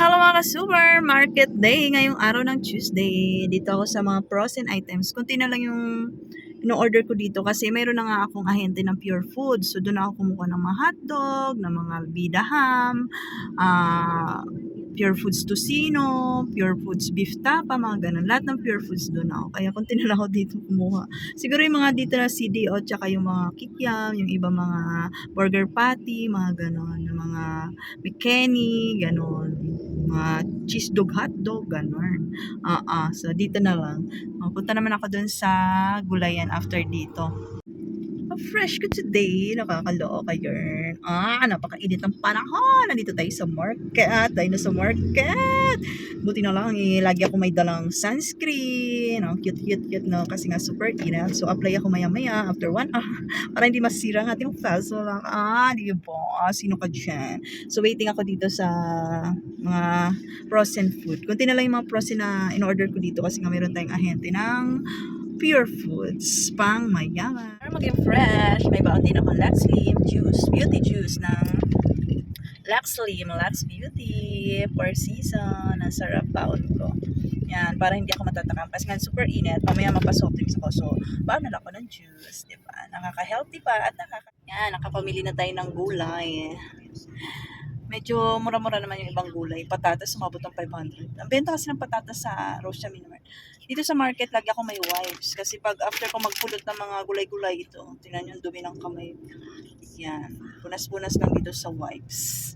Hello mga super market day ngayong araw ng Tuesday. Dito ako sa mga frozen items. Kunti na lang yung in-order ko dito kasi mayroon na nga akong ahente ng pure food. So doon ako kumukuha ng mga hotdog, ng mga bida ham, ah, pure foods tocino, pure foods beef tapa, mga ganun. Lahat ng pure foods doon ako. Kaya kunti na lang ako dito kumuha. Siguro yung mga dito na CDO, tsaka yung mga kikiam, yung iba mga burger patty, mga ganun. Yung mga McKenny, ganun. Mga cheese dog hot dog, ganun. Ah, ah. So, dito na lang. Oh, punta naman ako dun sa gulayan after dito. Fresh ko today. Nakakalooka yarn. Ah, napakainit ng panahon. Nandito tayo sa market. Tayo na sa market. Buti na lang, eh, lagi ako may dalang sunscreen. Oh, cute, cute, cute, no? Kasi nga super init. So, apply ako maya-maya after one hour. Para hindi masira ang ating face. Lang, ah, di ba? Sino ka dyan? So, waiting ako dito sa mga frozen food. Kunti na lang yung mga frozen na in-order ko dito kasi nga meron tayong ahente ng pure foods pang mayaman. Para maging fresh, may baon din akong Lux Slim juice, beauty juice ng Lux Slim, Lux Beauty, for season. Ang sarap baon ko. Yan, para hindi ako matatakam. Kasi nga super init, mamaya mapasoft drinks ako. So, baon na ako ng juice, di ba? Nakaka-healthy pa at nakaka... Yan, nakapamili na tayo ng gulay. Medyo mura-mura naman yung ibang gulay. Patatas, sumabot ng 500. Ang benta kasi ng patatas sa Rocha Minimart. Dito sa market, lagi ako may wipes. Kasi pag after ko magpulot ng mga gulay-gulay ito, tingnan yung dumi ng kamay. Yan. Punas-punas lang dito sa wipes.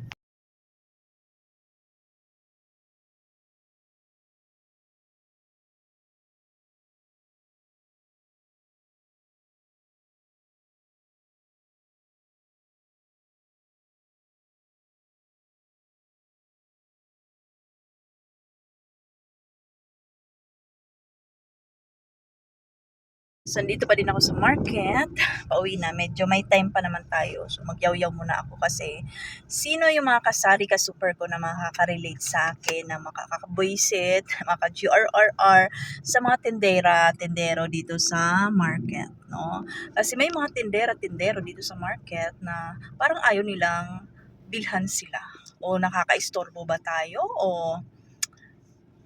So, nandito pa din ako sa market. Pauwi na. Medyo may time pa naman tayo. So, magyaw-yaw muna ako kasi sino yung mga kasari ka super ko na makaka-relate sa akin, na makaka-voice maka-GRRR sa mga tindera, tindero dito sa market. No? Kasi may mga tindera, tindero dito sa market na parang ayaw nilang bilhan sila. O nakaka-istorbo ba tayo? O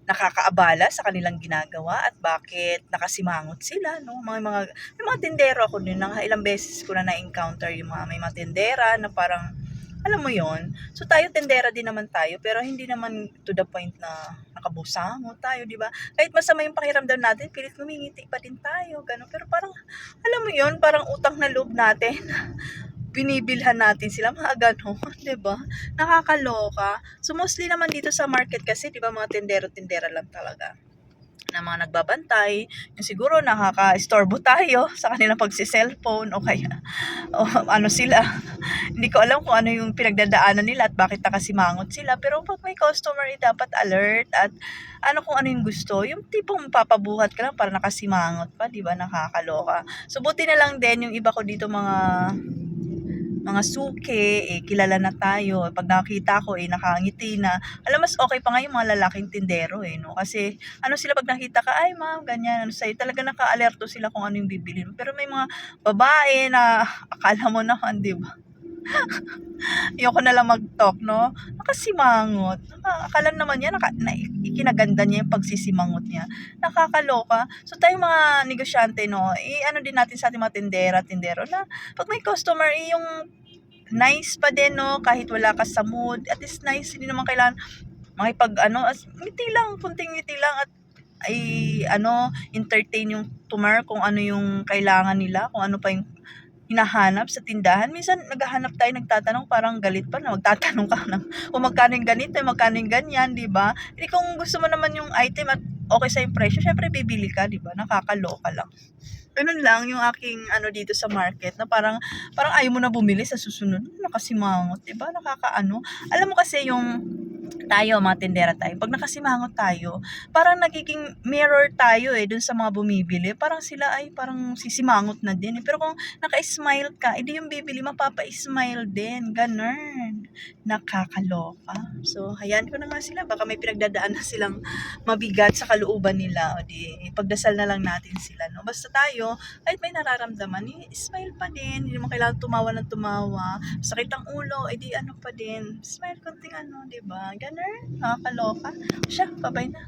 nakakaabala sa kanilang ginagawa at bakit nakasimangot sila, no? Mga mga may mga tindero ako din, nang ilang beses ko na na-encounter yung mga may mga tindera na parang alam mo yon So tayo tindera din naman tayo pero hindi naman to the point na nakabusango tayo, di ba? Kahit masama yung pakiramdam natin, pilit ngumingiti pa din tayo, gano'n. Pero parang, alam mo yon parang utang na loob natin. binibilhan natin sila, mga ganon, ba? Nakakaloka. So, mostly naman dito sa market kasi, di ba, mga tindero-tindera lang talaga na mga nagbabantay, yung siguro nakaka-istorbo tayo sa kanilang pagsi-cellphone o kaya o ano sila. Hindi ko alam kung ano yung pinagdadaanan nila at bakit nakasimangot sila. Pero pag may customer, eh, dapat alert at ano kung ano yung gusto. Yung tipong papabuhat ka lang para nakasimangot pa, di ba? Nakakaloka. So, buti na lang din yung iba ko dito mga mga suke, eh, kilala na tayo. Pag nakita ko, eh, nakangiti na. Alam, mas okay pa nga yung mga lalaking tindero, eh, no? Kasi, ano sila pag nakita ka, ay, ma'am, ganyan, ano sa'yo, talaga naka-alerto sila kung ano yung bibili. Pero may mga babae na akala mo naman, di ba? Ayoko na lang mag-talk, no? Nakasimangot. Naka, akala naman niya, naka, na, ikinaganda niya yung pagsisimangot niya. Nakakaloka. So, tayong mga negosyante, no, i-ano din natin sa ating mga tindera, tindero, na pag may customer, eh, yung nice pa din, no, kahit wala ka sa mood, at least nice, hindi naman kailangan makipag, ano, as, ngiti lang, kunting ngiti lang, at ay, ano, entertain yung tumor kung ano yung kailangan nila, kung ano pa yung hinahanap sa tindahan. Minsan naghahanap tayo, nagtatanong, parang galit pa na magtatanong ka ng kung magkano yung ganito, magkano yung ganyan, di ba? Hindi kung gusto mo naman yung item at okay sa yung presyo, syempre bibili ka, di ba? Nakakaloka lang. Ganun lang yung aking ano dito sa market na parang parang ayaw mo na bumili sa susunod. Nakasimangot, di ba? Nakakaano. Alam mo kasi yung tayo, mga tindera tayo, pag nakasimangot tayo, parang nagiging mirror tayo eh, dun sa mga bumibili. Parang sila ay parang sisimangot na din eh. Pero kung naka-smile ka, edi yung bibili, mapapa-smile din. Ganun. Nakakaloka. So, hayaan ko na nga sila. Baka may pinagdadaan na silang mabigat sa kalooban nila. O di, pagdasal na lang natin sila. No? Basta tayo, kahit may nararamdaman, eh, smile pa din. Hindi mo kailangan tumawa ng tumawa. Sakit ang ulo, edi ano pa din. Smile konting ano, di ba? Ganun, nakakaloka. Siya, babay na.